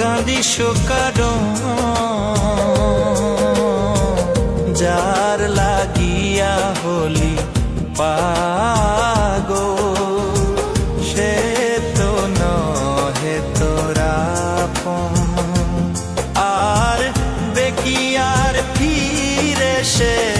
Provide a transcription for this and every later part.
কাঁদিস কারণ যার লাগিয়া হলি পাগো সে তো নহে তোরা আর বেকিয়ার ফিরে সে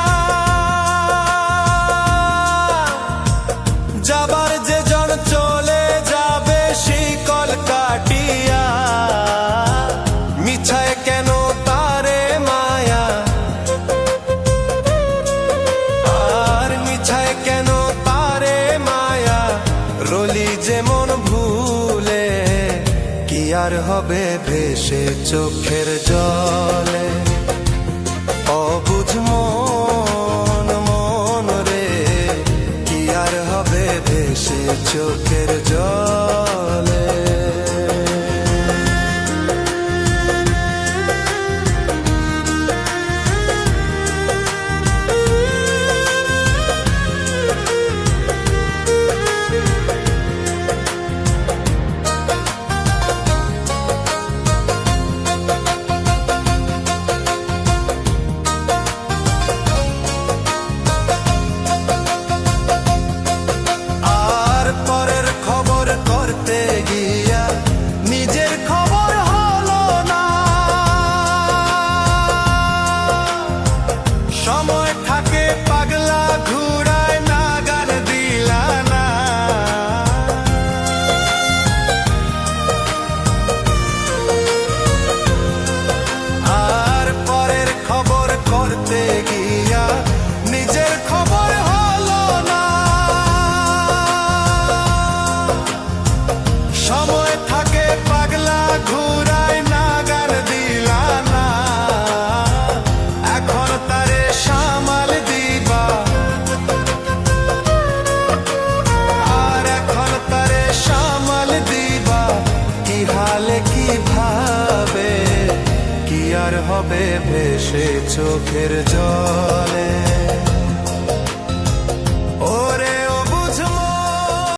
কেন তারে মায়া? আর মিছায় কেন তারে মায়া? রলি যেমন ভুলে, কি আর হবে ভেসে চোখের জলে? অবুঝ মন মন রে, কি আর হবে ভেসে চোখের জলে? হবে ভেসে চোখের জলে।